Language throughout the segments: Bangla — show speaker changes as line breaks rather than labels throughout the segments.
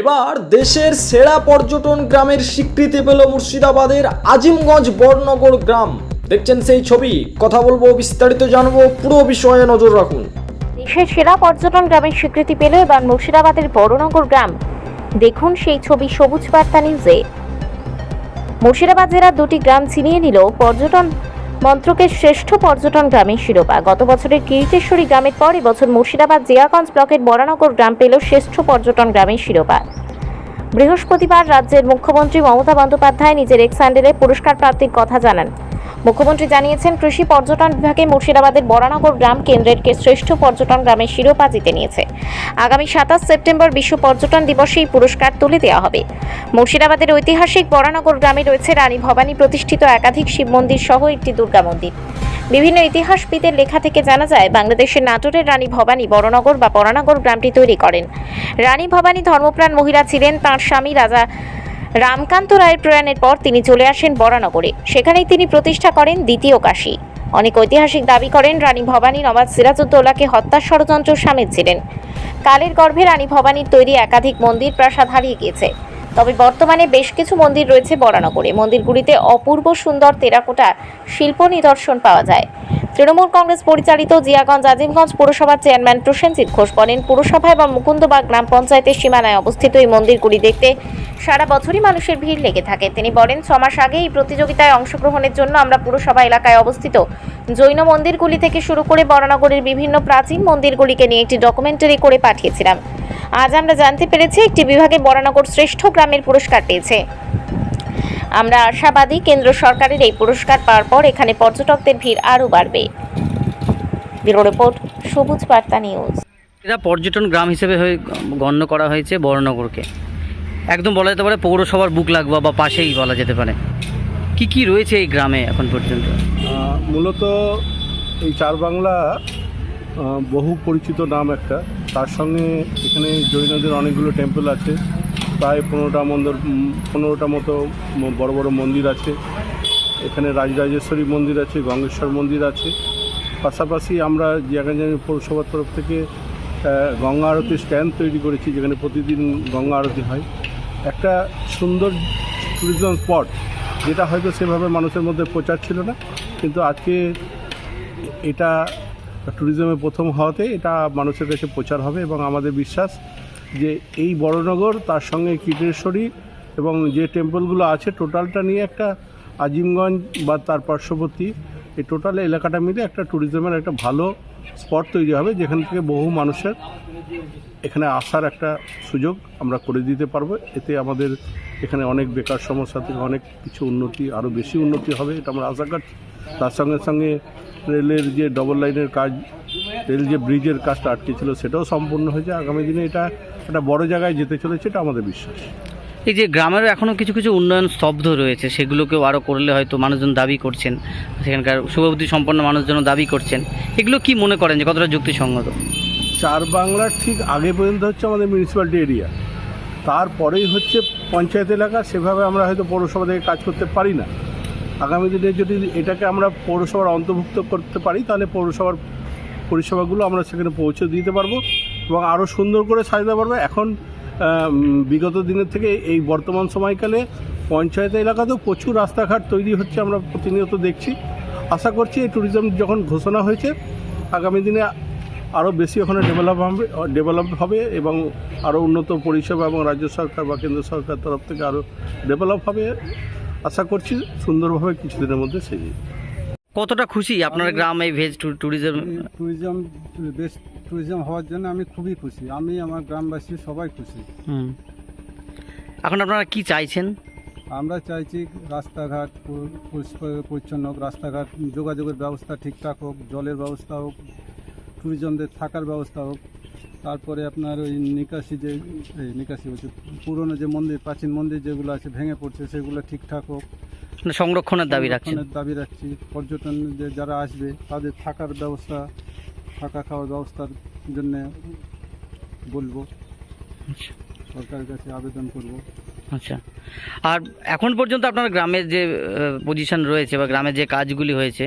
এবার দেশের সেরা পর্যটন গ্রামের স্বীকৃতি পেল মুর্শিদাবাদের আজিমগঞ্জ বড়নগর গ্রাম। দেখছেন সেই ছবি। কথা বলব, বিস্তারিত জানব, পুরো বিষয়ে নজর রাখুন।
দেশের সেরা পর্যটন গ্রামের স্বীকৃতি পেল এবার মুর্শিদাবাদের বড়নগর গ্রাম। দেখুন সেই ছবি সবুজ বার্তা নিউজে। মুর্শিদাবাদ জেলার দুটি গ্রাম ছিনিয়ে নিল পর্যটন মন্ত্রকের শ্রেষ্ঠ পর্যটন গ্রামের শিরোপা। গত বছরের কীর্তেশ্বরী গ্রামের পর এবছর মুর্শিদাবাদ, জিয়াগঞ্জ ব্লকের বরানগর গ্রাম পেল শ্রেষ্ঠ পর্যটন গ্রামের শিরোপা। বৃহস্পতিবার রাজ্যের মুখ্যমন্ত্রী মমতা বন্দ্যোপাধ্যায় নিজের হ্যান্ডেলে পুরস্কার প্রাপ্তির কথা জানান। মুখ্যমন্ত্রী জানিয়েছেন, কৃষি পর্যটন বিভাগে মুর্শিদাবাদের বরানগর গ্রাম কেন্দ্রের কে শ্রেষ্ঠ পর্যটন গ্রামের শিরোপা জিতে নিয়েছে। আগামী সাতাশ সেপ্টেম্বর বিশ্ব পর্যটন দিবসে এই পুরস্কার তুলে দেওয়া হবে। মুর্শিদাবাদের ঐতিহাসিক বরানগর গ্রামে রয়েছে রানী ভবানী প্রতিষ্ঠিত একাধিক শিব মন্দির সহ একটি দুর্গা মন্দির। বিভিন্ন ইতিহাসবিদের লেখা থেকে জানা যায়, বাংলাদেশের নাটোরের রানী ভবানী বড়নগর বা বরানগর গ্রামটি তৈরি করেন। রানী ভবানী ধর্মপ্রাণ মহিলা ছিলেন তাঁর স্বামী রাজা রামকান্ত রায়ের প্রয়াণের পর তিনি চলে আসেন বরানগরে। সেখানেই তিনি প্রতিষ্ঠা করেন দ্বিতীয় কাশী। অনেক ঐতিহাসিক দাবি করেন রানী ভবানী নবাব সিরাজউদ্দৌলাকে হত্যার ষড়যন্ত্র সামিল ছিলেন। কালের গর্ভে রানী ভবানীর তৈরি একাধিক মন্দির প্রাসাদ হারিয়ে গিয়েছে। তবে বর্তমানে বেশ কিছু মন্দির রয়েছে বরানগরে। মন্দিরগুলিতে অপূর্ব সুন্দর টেরাকোটা শিল্প নিদর্শন পাওয়া যায়। তৃণমূল কংগ্রেস পরিচালিত জিয়াগঞ্জ আজিমগঞ্জ পুরসভার চেয়ারম্যান প্রসেনজিৎ ঘোষ বলেন, পুরসভা এবং মুকুন্দবাগ গ্রাম পঞ্চায়েতের সীমানায় অবস্থিত এই মন্দিরগুলি দেখতে সারা বছরই মানুষের ভিড় লেগে থাকে। তিনি বলেন, ছ মাস আগে এই প্রতিযোগিতায় অংশগ্রহণের জন্য আমরা পুরসভা এলাকায় অবস্থিত। জৈন মন্দিরগুলি থেকে শুরু করে বরানগরের বিভিন্ন প্রাচীন মন্দিরগুলিকে নিয়ে একটি ডকুমেন্টারি করে পাঠিয়েছিলাম। আজ আমরা জানতে পেরেছি, একটি বিভাগে বরানগর শ্রেষ্ঠ গ্রামের পুরস্কার পেয়েছে। আমরা আশাবাদী কেন্দ্র সরকারের এই পুরস্কার পাওয়ার পর এখানে পর্যটকদের ভিড় আরও বাড়বে। ব্যুরো রিপোর্ট সবুজ বার্তা নিউজ।
এটা পর্যটন গ্রাম হিসেবে হয়ে গণ্য করা হয়েছে বড়নগরকে। একদম বলা যেতে পারে পৌরসভার বুক লাগবা বা পাশেই বলা যেতে পারে। কি কি রয়েছে এই গ্রামে এখন পর্যন্ত?
মূলত এই চার বাংলা বহু পরিচিত নাম একটা। তার সঙ্গে এখানে জৈনদের অনেকগুলো টেম্পল আছে। প্রায় পনেরোটা মন্দির পনেরোটা মতো বড় বড় মন্দির আছে। এখানে রাজরাজেশ্বরী মন্দির আছে, গঙ্গেশ্বর মন্দির আছে। পাশাপাশি আমরা জিয়াগঞ্জ পৌরসভার তরফ থেকে গঙ্গা আরতি স্ট্যান্ড তৈরি করেছি, যেখানে প্রতিদিন গঙ্গা আরতি হয়। একটা সুন্দর ট্যুরিজম স্পট যেটা হয়তো সেভাবে মানুষের মধ্যে প্রচার ছিল না, কিন্তু আজকে এটা ট্যুরিজমে প্রথম হওয়াতে এটা মানুষের কাছে প্রচার হবে এবং আমাদের বিশ্বাস যে এই বড়নগর, তার সঙ্গে কীটেশ্বরী এবং যে টেম্পলগুলো আছে, টোটালটা নিয়ে একটা আজিমগঞ্জ বা তার পার্শ্ববর্তী, এই টোটাল এলাকাটা মিলে একটা ট্যুরিজমের একটা ভালো স্পট তৈরি হবে, যেখান থেকে বহু মানুষের এখানে আসার একটা সুযোগ আমরা করে দিতে পারব। এতে আমাদের এখানে অনেক বেকার সমস্যা থেকে অনেক কিছু উন্নতি, আরও বেশি উন্নতি হবে এটা আমরা আশা করছি। তার সঙ্গে সঙ্গে রেলের যে ডবল লাইনের কাজ রেল যে ব্রিজের কাজটা আটকে ছিল সেটাও সম্পূর্ণ হয়েছে। আগামী দিনে এটা একটা বড় জায়গায় যেতে চলেছে এটা আমাদের বিশ্বাস।
এই যে গ্রামেরও এখনও কিছু কিছু উন্নয়ন স্তব্ধ রয়েছে সেগুলোকেও আরও করলে হয়তো মানুষজন দাবি করছেন সেখানকার শুভবুদ্ধি সম্পন্ন মানুষজন দাবি করছেন। এগুলো কি মনে করেন যে কতটা যুক্তিসঙ্গত?
চার বাংলার ঠিক আগে পর্যন্ত হচ্ছে আমাদের মিউনিসিপ্যালিটি এরিয়া তারপরেই হচ্ছে পঞ্চায়েত এলাকা সেভাবে আমরা হয়তো পৌরসভা থেকে কাজ করতে পারি না। আগামী দিনে যদি এটাকে আমরা পৌরসভার অন্তর্ভুক্ত করতে পারি তাহলে পৌরসভার পরিষেবাগুলো আমরা সেখানে পৌঁছে দিতে পারব এবং আরও সুন্দর করে সাজাতে পারব। এখন বিগত দিনের থেকে এই বর্তমান সময়কালে পঞ্চায়েত এলাকাতেও প্রচুর রাস্তাঘাট তৈরি হচ্ছে আমরা প্রতিনিয়ত দেখছি। আশা করছি এই ট্যুরিজম যখন ঘোষণা হয়েছে, আগামী দিনে আরও বেশি ওখানে ডেভেলপ হবে ডেভেলপ হবে এবং আরও উন্নত পরিষেবা এবং রাজ্য সরকার বা কেন্দ্র সরকার তরফ থেকে আরও ডেভেলপ হবে। আশা করছি সুন্দরভাবে কিছুদিনের মধ্যে সেজে
কতটা খুশি আপনার গ্রাম এই ভেজ ট্যুরিজম
ট্যুরিজম বেশ ট্যুরিজম হওয়ার জন্য আমি খুবই খুশি। আমি আমার গ্রামবাসী সবাই খুশি।
হুম। এখন আপনারা কি চাইছেন?
আমরা চাইছি রাস্তাঘাট পরিষ্কার পরিচ্ছন্ন হোক রাস্তাঘাট যোগাযোগের ব্যবস্থা ঠিকঠাক হোক জলের ব্যবস্থা হোক ট্যুরিজমদের থাকার ব্যবস্থা হোক। তারপরে আপনার ওই নিকাশি যে নিকাশি হচ্ছে পুরনো যে মন্দির প্রাচীন মন্দির যেগুলো আছে ভেঙে পড়ছে সেগুলো ঠিকঠাক হোক।
সংরক্ষণের দাবি
সংরক্ষণের দাবি রাখছি। পর্যটন যে যারা আসবে তাদের থাকার ব্যবস্থা থাকা খাওয়ার ব্যবস্থার জন্য বলব। সরকারের কাছে আবেদন করব।
আচ্ছা। আর এখন পর্যন্ত আপনার গ্রামের যে পজিশন রয়েছে বা গ্রামের যে কাজগুলি হয়েছে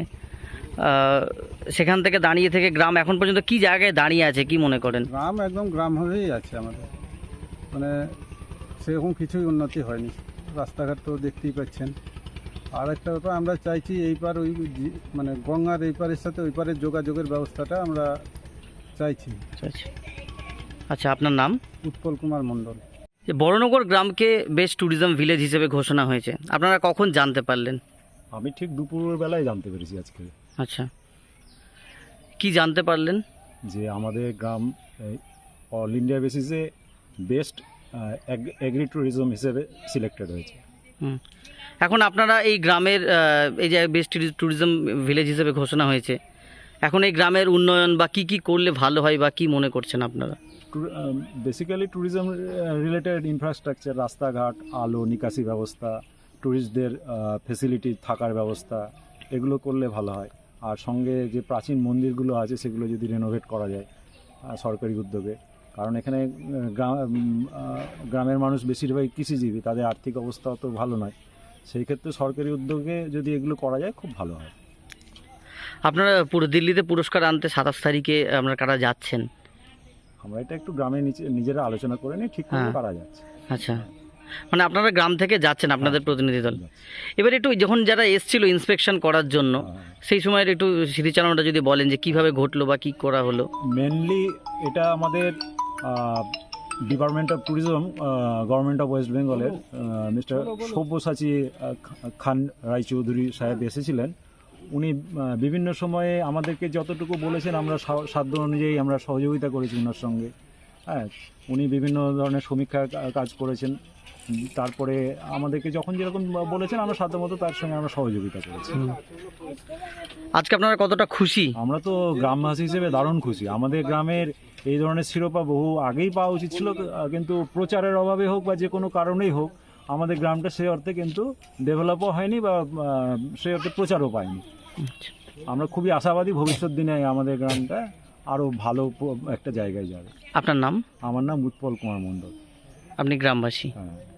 সেখান থেকে দাঁড়িয়ে থেকে গ্রাম এখন পর্যন্ত কি জায়গায় দাঁড়িয়ে আছে কি মনে করেন?
গ্রাম একদম গ্রাম হয়েই আছে আমাদের। মানে সেরকম কিছুই উন্নতি হয়নি। রাস্তাঘাট তো দেখতেই পাচ্ছেন। আর একটা ব্যাপার আমরা চাইছি এই পার ওই মানে গঙ্গার এই পারের সাথে ওই পারের যোগাযোগের ব্যবস্থাটা আমরা চাইছি।
আচ্ছা আচ্ছা আপনার নাম?
উৎপল কুমার মণ্ডল।
যে বড়নগর গ্রামকে বেস্ট ট্যুরিজম ভিলেজ হিসেবে ঘোষণা হয়েছে। আপনারা কখন জানতে পারলেন?
আমি ঠিক দুপুরের বেলায় জানতে পেরেছি আজকে।
আচ্ছা। কি জানতে পারলেন?
যে আমাদের গ্রাম অল ইন্ডিয়া বেসিসে বেস্ট এগ্রি ট্যুরিজম হিসেবে সিলেক্টেড হয়েছে।
এখন আপনারা এই গ্রামের এই যে বেস্ট ট্যুরিজম ভিলেজ হিসেবে ঘোষণা হয়েছে, এখন এই গ্রামের উন্নয়ন বা কি কি করলে ভালো হয় বা কি মনে করছেন আপনারা?
বেসিক্যালি ট্যুরিজম রিলেটেড ইনফ্রাস্ট্রাকচার রাস্তাঘাট, আলো, নিকাশি ব্যবস্থা ট্যুরিস্টদের ফেসিলিটি থাকার ব্যবস্থা, এগুলো করলে ভালো হয়। আর সঙ্গে যে প্রাচীন মন্দিরগুলো আছে, সেগুলো যদি রেনোভেট করা যায় সরকারি উদ্যোগে। কারণ এখানে গ্রাম গ্রামের মানুষ বেশিরভাগ কৃষিজীবী তাদের আর্থিক অবস্থা অত ভালো নয়। সেই ক্ষেত্রে সরকারি উদ্যোগে যদি এগুলো করা যায় খুব ভালো হয়।
আপনারা পুরো দিল্লিতে পুরস্কার আনতে সাতাশ তারিখে আপনারা কারা যাচ্ছেন?
আমরা এটা একটু গ্রামে নিজেরা আলোচনা করে নিয়ে ঠিক করে
পারা
করা যাচ্ছে।
আচ্ছা। মানে আপনারা গ্রাম থেকে যাচ্ছেন আপনাদের প্রতিনিধি দল। এবার একটু যখন যারা এসছিল ইন্সপেকশন করার জন্য
হ্যাঁ।
সেই সময় একটু স্মৃতিচারণাটা যদি বলেন যে কীভাবে ঘটলো বা কি করা হলো।
মেনলি এটা আমাদের department of tourism government of west বেঙ্গলের মিস্টার সব্যসাচী খান রায়চৌধুরী সাহেব এসেছিলেন। উনি বিভিন্ন সময়ে আমাদেরকে যতটুকু বলেছেন আমরা সাধ্য অনুযায়ী আমরা সহযোগিতা করেছি ওনার সঙ্গে। হ্যাঁ উনি বিভিন্ন ধরনের সমীক্ষার কাজ করেছেন। তারপরে আমাদেরকে যখন যেরকম বলেছেন আমরা সাধ্যমতো তার সঙ্গে আমরা সহযোগিতা করেছি।
আজকে আপনারা কতটা খুশি?
আমরা তো গ্রামবাসী হিসেবে দারুণ খুশি। আমাদের গ্রামের এই ধরনের শিরোপা বহু আগেই পাওয়া উচিত ছিল কিন্তু প্রচারের অভাবে হোক বা যে কোনো কারণেই হোক আমাদের গ্রামটা সেই অর্থে কিন্তু ডেভেলপও হয়নি বা সেই অর্থে প্রচারও পায়নি।
আচ্ছা।
আমরা খুবই আশাবাদী ভবিষ্যৎ দিনে আমাদের গ্রামটা আরও ভালো একটা জায়গায় যাবে।
আপনার নাম?
আমার নাম উৎপল কুমার মণ্ডল।
আপনি গ্রামবাসী?
হ্যাঁ।